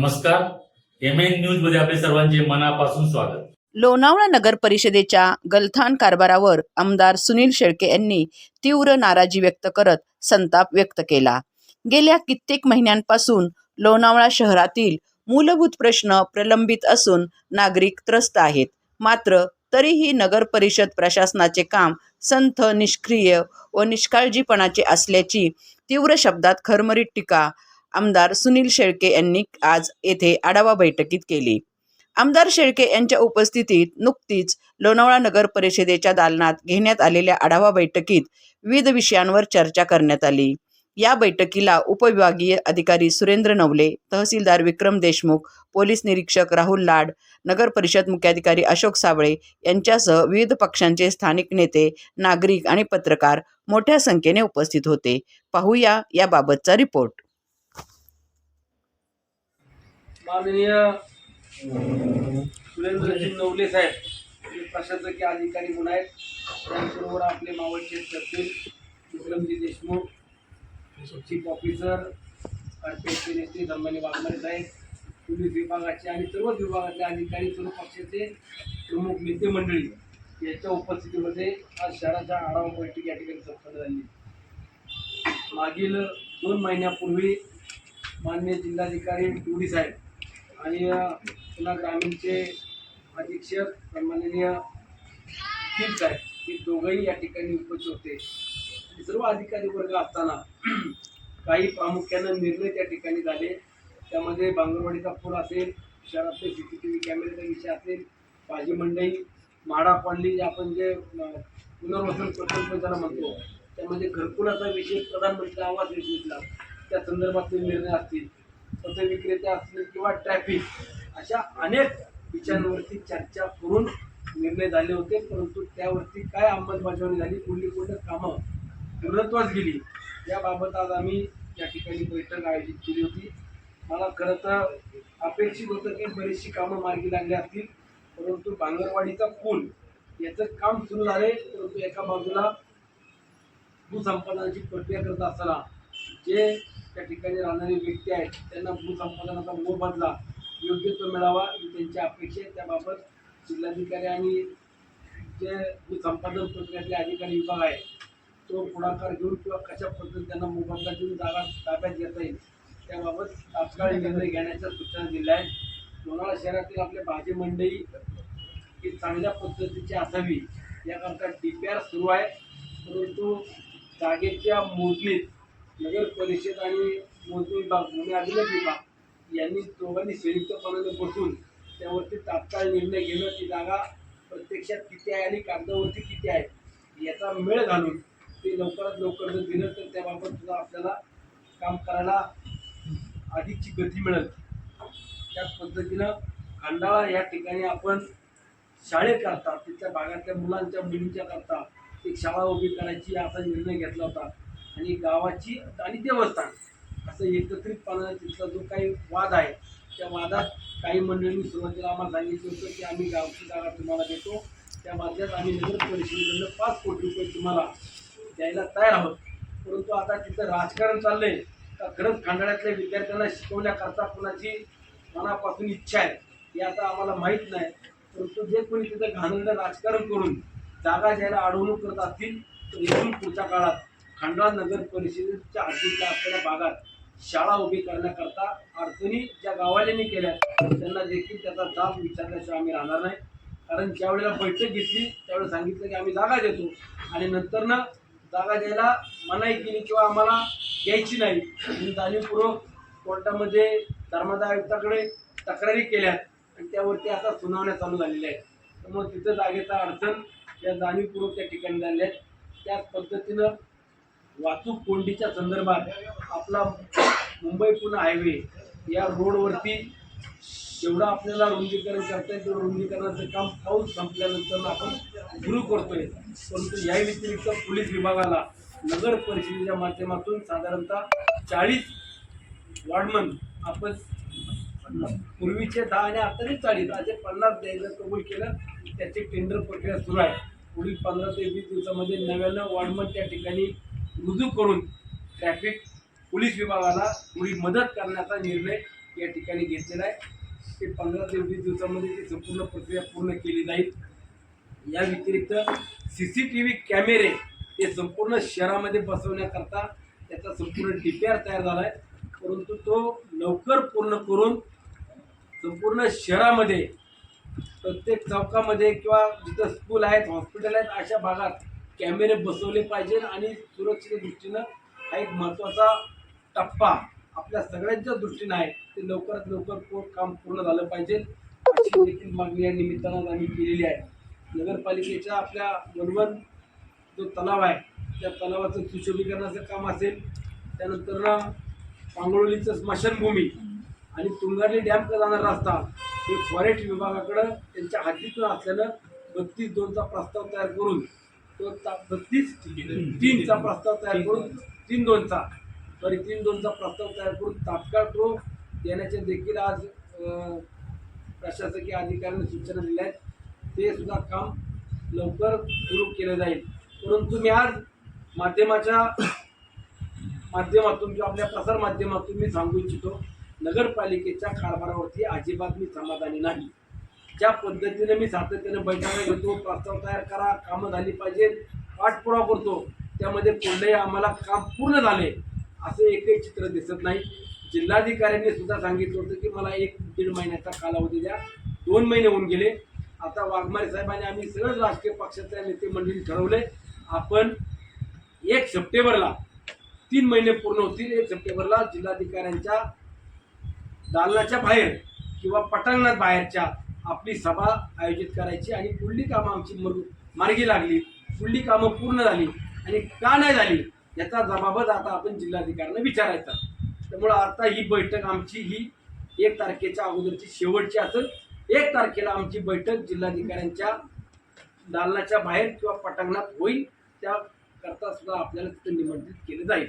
नमस्कार. M N न्यूजमध्ये आपले सर्वांचे मनापासून स्वागत. लोणावळा नगर परिषदेच्या गलथान कारभारावर आमदार सुनील शेळके यांनी तीव्र नाराजी व्यक्त करत संताप व्यक्त केला. गेल्या कित्येक महिन्यांपासून लोणावळा शहरातील मूलभूत प्रश्न प्रलंबित असून नागरिक त्रस्त आहेत. मात्र तरीही नगर परिषद प्रशासनाचे काम संथ निष्क्रिय व निष्काळजीपणाचे असल्याची तीव्र शब्दात खरमरीत टीका आमदार सुनील शेळके यांनी आज येथे आढावा बैठकीत केली. आमदार शेळके यांच्या उपस्थितीत नुकतीच लोणावळा नगर परिषदेच्या दालनात घेण्यात आलेल्या आढावा बैठकीत विविध विषयांवर चर्चा करण्यात आली. या बैठकीला उपविभागीय अधिकारी सुरेंद्र नवले तहसीलदार विक्रम देशमुख पोलीस निरीक्षक राहुल लाड नगर परिषद मुख्याधिकारी अशोक साबळे यांच्यासह विविध पक्षांचे स्थानिक नेते नागरिक आणि पत्रकार मोठ्या संख्येने उपस्थित होते. पाहूया याबाबतचा रिपोर्ट. माननीय सुरेंद्रजी नवले साहेब हे प्रशासकीय अधिकारी म्हणून आहेत त्याचबरोबर आपले मावळचे सचिव विक्रमजी देशमुख चीफ ऑफिसर अर्पेश नेते धर्मानी वाघमारे साहेब पोलीस विभागाचे आणि सर्वच विभागाचे अधिकारी सर्व पक्षाचे प्रमुख नेते मंडळी याच्या उपस्थितीमध्ये आज शहराच्या आढावा बैठक या ठिकाणी संपन्न झाली. मागील दोन महिन्यापूर्वी माननीय जिल्हाधिकारी डोडी साहेब आणि पुन्हा ग्रामीणचे अधीक्षक सन्माननीय टीम साहेब हे दोघंही या ठिकाणी उपस्थित होते. सर्व अधिकारी वर्ग असताना काही प्रामुख्यानं निर्णय त्या ठिकाणी झाले. त्यामध्ये बांगरवाडीचा पूर असेल शहरातले सी सी टी व्ही कॅमेऱ्याचा विषय असेल भाजी मंडई माडा पडली जे आपण जे पुनर्वसन प्रकल्प ज्याला म्हणतो त्यामध्ये घरकुलाचा विषय प्रधानमंत्री आवास योजनेतला त्या संदर्भातले निर्णय असतील. पथ विक्रेते असतील किंवा ट्रॅफिक अशा अनेक विषयांवरती चर्चा करून निर्णय झाले होते. परंतु त्यावरती काय अंमलबजावणी झाली? कुठली कुठली कामं पूर्णत्वास गेली? याबाबत आज आम्ही या ठिकाणी बैठक आयोजित केली होती. मला खरं तर अपेक्षित होतं की बरीचशी कामं मार्गी लागली असतील. परंतु भांगरवाडीचा पूल याचं काम सुरू झाले परंतु एका बाजूला भूसंपादनाची प्रक्रिया करत असताना जे त्या ठिकाणी राहणारे व्यक्ती आहेत त्यांना भूसंपादनाचा मोबदला योग्य तो मिळावा ही त्यांची अपेक्षा आहे. त्याबाबत जिल्हाधिकारी आणि जे भूसंपादन प्रक्रियेतले अधिकारी विभाग आहे तो पुढाकार घेऊन किंवा कशा पद्धतीने त्यांना मोबदला देऊन जागा ताब्यात घेता येईल त्याबाबत तात्काळ निर्णय घेण्याच्या सूचना दिल्या आहेत. लोणावळा शहरातील आपले भाजी मंडई ही चांगल्या पद्धतीची असावी याकरता डी पी आर सुरू आहे. परंतु जागेच्या मोजणीत नगर परिषद आणि मोजणी विभाग भूमी अभिलेख विभाग यांनी दोघांनी संयुक्तपणाने बसून त्यावरती तात्काळ निर्णय घेणं ती जागा प्रत्यक्षात किती आहे आणि कागदावरती किती आहे याचा मेळ घालून ते लवकरात लवकर जर दिलं तर त्याबाबत सुद्धा आपल्याला काम करायला अधिकची गती मिळेल. त्याच पद्धतीनं खंडाळा या ठिकाणी आपण शाळेकरता तिथल्या भागातल्या मुलांच्या मुलींच्या करता एक शाळा उभी करायची असा निर्णय घेतला होता. आणि गावाची आणि देवस्थान. असं एकत्रितपणा तिथला जो काही वाद आहे त्या वादात काही मंडळींनी सुरुवातीला आम्हाला सांगितलं होतं की आम्ही गावची जागा तुम्हाला देतो. त्या वाद्यात आम्ही नगर परिषदेकडनं पाच कोटी रुपये तुम्हाला द्यायला तयार आहोत. परंतु आता तिथं राजकारण चाललंय का खरंच खांडाळ्यातल्या विद्यार्थ्यांना शिकवण्याकरता कुणाची मनापासून इच्छा आहे हे आता आम्हाला माहीत नाही. परंतु जे कोणी तिथं घाणेरडं राजकारण करून जागा द्यायला अडवणूक करत असतील तर इथून पुढच्या काळात खांडवा नगर परिषदेच्या हद्दीतल्या असलेल्या भागात शाळा उभी करण्याकरता अडचणी ज्या गावाल्यांनी केल्या त्यांना देखील त्याचा जाब विचारल्याशिवाय आम्ही राहणार नाही. कारण ज्यावेळेला बैठक घेतली त्यावेळेला सांगितलं की आम्ही जागा देतो. आणि नंतर ना जागा द्यायला मनाई केली किंवा आम्हाला द्यायची नाही. म्हणून जाणीवपूर्वक कोर्टामध्ये धर्मादाय आयुक्ताकडे तक्रारी केल्या आणि त्यावरती आता सुनावण्या चालू झालेल्या आहेत. त्यामुळे तिथं जागेचा अडचण या जाणीवपूर्वक त्या ठिकाणी झालेल्या आहेत. त्याच पद्धतीनं वाहतूक कोंडीच्या संदर्भात आपला मुंबई पुणे हायवे या रोडवरती जेवढं आपल्याला रुंदीकरण करता येईल तेवढं रुंदीकरणाचं काम पाऊस संपल्यानंतर आपण सुरू करतोय. परंतु या व्यतिरिक्त पोलीस विभागाला नगर परिषदेच्या माध्यमातून साधारणतः चाळीस वॉर्डमन आपण पूर्वीचे दहा आणि आताही चाळीस असे पन्नास द्यायला कबूल केलं त्याची टेंडर प्रक्रिया सुरू आहे. पुढील पंधरा ते वीस दिवसामध्ये नव्यानं वॉर्डमन त्या ठिकाणी रुजू करून ट्रॅफिक पोलीस विभागाला थोडी मदत करण्याचा निर्णय या ठिकाणी घेतलेला आहे. ते पंधरा ते वीस दिवसामध्ये ती संपूर्ण प्रक्रिया पूर्ण केली जाईल. या व्यतिरिक्त सी सी टी व्ही कॅमेरे हे संपूर्ण शहरामध्ये बसवण्याकरता त्याचा संपूर्ण डी पी आर तयार झाला आहे. परंतु तो लवकर पूर्ण करून संपूर्ण शहरामध्ये प्रत्येक चौकामध्ये किंवा जिथं स्कूल आहेत हॉस्पिटल आहेत अशा भागात कॅमेरे बसवले पाहिजे आणि सुरक्षेच्या दृष्टीनं हा एक महत्त्वाचा टप्पा आपल्या सगळ्यांच्या दृष्टीनं आहे. ते लवकरात लवकर काम पूर्ण झालं पाहिजे अशी देखील मागणी या निमित्तानं आम्ही केलेली आहे. नगरपालिकेच्या आपल्या वनवन जो तलाव आहे त्या तलावाचं सुशोभीकरणाचं काम असेल. त्यानंतर पांगळोलीचं स्मशानभूमी आणि तुंगारली डॅमकडे जाणारा रस्ता हे फॉरेस्ट विभागाकडं त्यांच्या हातीतून असल्यानं बत्तीस दोनचा प्रस्ताव तयार करून तो बत्तीस तीनचा प्रस्ताव तयार करून तीन दोनचा. सॉरी तीन दोनचा प्रस्ताव तयार करून तात्काळ तो देण्याचे देखील आज प्रशासकीय अधिकाऱ्यांनी सूचना दिल्या आहेत. ते सुद्धा काम लवकर सुरू केलं जाईल. परंतु मी आज माध्यमाच्या माध्यमातून किंवा आपल्या प्रसार माध्यमातून मी सांगू इच्छितो नगरपालिकेच्या कारभारावरती अजिबात मी समाधानी नाही. ज्या पद्धतीने मी सातत्याने बैठका घेतो प्रस्ताव तयार करा कामं झाली पाहिजेत पाठपुरावा करतो त्यामध्ये कोणत्याही आम्हाला काम पूर्ण झाले असं एकही चित्र दिसत नाही. जिल्हाधिकाऱ्यांनी सुद्धा सांगितलं होतं की मला एक दीड महिन्याचा कालावधी द्या. दोन महिने होऊन गेले. आता वाघमारे साहेबांनी आम्ही सगळ्याच राजकीय पक्षाच्या नेते मंडळी ठरवले. आपण एक सप्टेंबरला तीन महिने पूर्ण होतील. एक सप्टेंबरला जिल्हाधिकाऱ्यांच्या दालनाच्या बाहेर किंवा पटांगणात बाहेरच्या आपली सभा आयोजित करायची आणि पुढली कामं आमची मर मार्गी लागली पुढली कामं पूर्ण झाली आणि का नाही झाली याचा जबाबच आता आपण जिल्हाधिकाऱ्यांना विचारायचा. त्यामुळं आता ही बैठक आमची ही एक तारखेच्या अगोदरची शेवटची असेल. एक तारखेला आमची बैठक जिल्हाधिकाऱ्यांच्या दालनाच्या बाहेर किंवा पटांगणात होईल. त्याकरता सुद्धा आपल्याला तिथं निमंत्रित केलं जाईल.